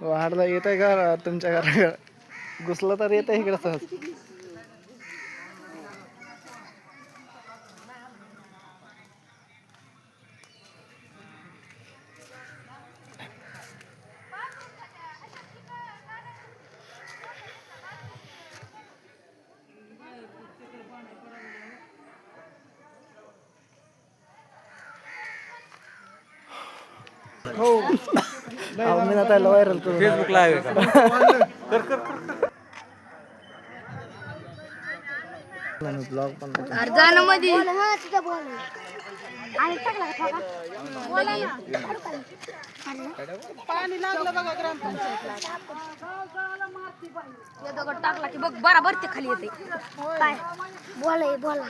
वाढला येत आहे का तुमच्या घराकडे. घुसलं तर येत आहे इकडं सहज. हो. मी आता व्हायरल करू फेसबुक लाईव्ह ब्लॉग पण अर्जानं मध्ये आणि टाकला का ठोका? बोला ना. हे दगड टाकला की बघ बराबर ते खाली येते. काय? बोला बोला.